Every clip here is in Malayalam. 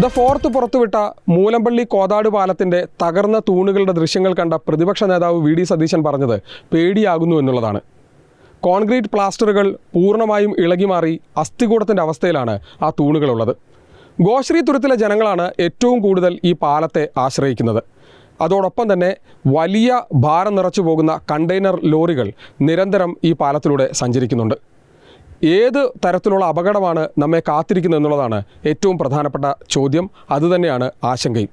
ദ ഫോർത്ത് പുറത്തുവിട്ട മൂലമ്പള്ളി കോതാട് പാലത്തിന്റെ തകർന്ന തൂണുകളുടെ ദൃശ്യങ്ങൾ കണ്ട പ്രതിപക്ഷ നേതാവ് വി ഡി സതീശൻ പറഞ്ഞത് പേടിയാകുന്നു എന്നുള്ളതാണ്. കോൺക്രീറ്റ് പ്ലാസ്റ്ററുകൾ പൂർണമായും ഇളകിമാറി അസ്ഥികൂടത്തിന്റെ അവസ്ഥയിലാണ് ആ തൂണുകളുള്ളത്. ഗോശ്രീ തുരത്തിലെ ജനങ്ങളാണ് ഏറ്റവും കൂടുതൽ ഈ പാലത്തെ ആശ്രയിക്കുന്നത്. അതോടൊപ്പം തന്നെ വലിയ ഭാരം നിറച്ചു പോകുന്ന കണ്ടെയ്നർ ലോറികൾ നിരന്തരം ഈ പാലത്തിലൂടെ സഞ്ചരിക്കുന്നുണ്ട്. ഏത് തരത്തിലുള്ള അപകടമാണ് നമ്മെ കാത്തിരിക്കുന്നത് എന്നുള്ളതാണ് ഏറ്റവും പ്രധാനപ്പെട്ട ചോദ്യം. അതുതന്നെയാണ് ആശങ്കയും.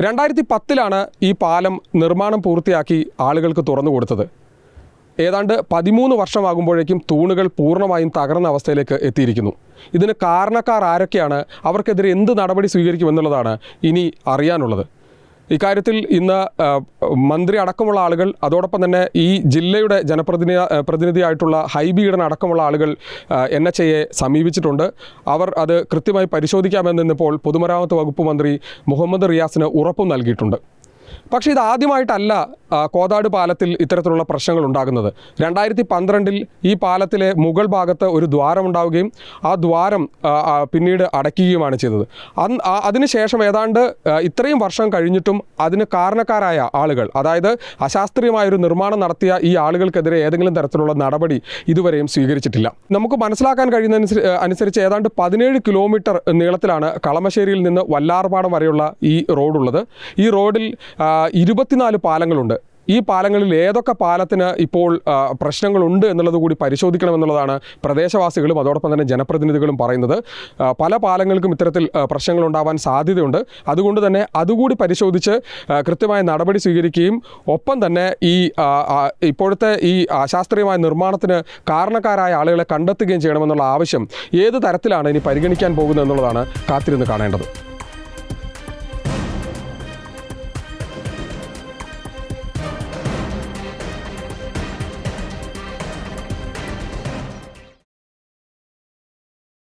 രണ്ടായിരത്തി പത്തിലാണ് ഈ പാലം നിർമ്മാണം പൂർത്തിയാക്കി ആളുകൾക്ക് തുറന്നു കൊടുത്തത്. ഏതാണ്ട് പതിമൂന്ന് വർഷമാകുമ്പോഴേക്കും തൂണുകൾ പൂർണമായും തകർന്ന അവസ്ഥയിലേക്ക് എത്തിയിരിക്കുന്നു. ഇതിന് കാരണക്കാർ ആരൊക്കെയാണ്? അവർക്കെതിരെ എന്ത് നടപടി സ്വീകരിക്കുമെന്നുള്ളതാണ് ഇനി അറിയാനുള്ളത്. ഇക്കാര്യത്തിൽ ഇന്ന് മന്ത്രി അടക്കമുള്ള ആളുകൾ അതോടൊപ്പം തന്നെ ഈ ജില്ലയുടെ ജനപ്രതിനിധി ആ, പ്രതിനിധിയായിട്ടുള്ള ഹൈബിയുടെ അടക്കമുള്ള ആളുകൾ എൻ എച്ച് എയെ സമീപിച്ചിട്ടുണ്ട്. അവർ അത് കൃത്യമായി പരിശോധിക്കാമെന്നിപ്പോൾ പൊതുമരാമത്ത് വകുപ്പ് മന്ത്രി മുഹമ്മദ് റിയാസിന് ഉറപ്പും നൽകിയിട്ടുണ്ട്. പക്ഷേ ഇത് ആദ്യമായിട്ടല്ല കോതാട് പാലത്തിൽ ഇത്തരത്തിലുള്ള പ്രശ്നങ്ങൾ ഉണ്ടാകുന്നത്. രണ്ടായിരത്തി പന്ത്രണ്ടിൽ ഈ പാലത്തിലെ മുകൾ ഭാഗത്ത് ഒരു ദ്വാരം ഉണ്ടാവുകയും ആ ദ്വാരം പിന്നീട് അടയ്ക്കുകയുമാണ് ചെയ്തത്. അന്ന് അതിനുശേഷം ഏതാണ്ട് ഇത്രയും വർഷം കഴിഞ്ഞിട്ടും അതിന് കാരണക്കാരായ ആളുകൾ അതായത് അശാസ്ത്രീയമായൊരു നിർമ്മാണം നടത്തിയ ഈ ആളുകൾക്കെതിരെ ഏതെങ്കിലും തരത്തിലുള്ള നടപടി ഇതുവരെയും സ്വീകരിച്ചിട്ടില്ല. നമുക്ക് മനസ്സിലാക്കാൻ കഴിയുന്ന അനുസരിച്ച് ഏതാണ്ട് പതിനേഴ് കിലോമീറ്റർ നീളത്തിലാണ് കളമശ്ശേരിയിൽ നിന്ന് വല്ലാർപാടം വരെയുള്ള ഈ റോഡുള്ളത്. ഈ റോഡിൽ ഇരുപത്തിനാല് പാലങ്ങളുണ്ട്. ഈ പാലങ്ങളിൽ ഏതൊക്കെ പാലത്തിന് ഇപ്പോൾ പ്രശ്നങ്ങളുണ്ട് എന്നുള്ളത് കൂടി പരിശോധിക്കണമെന്നുള്ളതാണ് പ്രദേശവാസികളും അതോടൊപ്പം തന്നെ ജനപ്രതിനിധികളും പറയുന്നത്. പല പാലങ്ങൾക്കും ഇത്തരത്തിൽ പ്രശ്നങ്ങളുണ്ടാവാൻ സാധ്യതയുണ്ട്. അതുകൊണ്ട് തന്നെ അതുകൂടി പരിശോധിച്ച് കൃത്യമായ നടപടി സ്വീകരിക്കുകയും ഒപ്പം തന്നെ ഈ ഇപ്പോഴത്തെ ഈ അശാസ്ത്രീയമായ നിർമ്മാണത്തിന് കാരണക്കാരായ ആളുകളെ കണ്ടെത്തുകയും ചെയ്യണമെന്നുള്ള ആവശ്യം ഏത് തരത്തിലാണ് ഇനി പരിഗണിക്കാൻ പോകുന്നത് എന്നുള്ളതാണ് കാത്തിരുന്ന് കാണേണ്ടത്.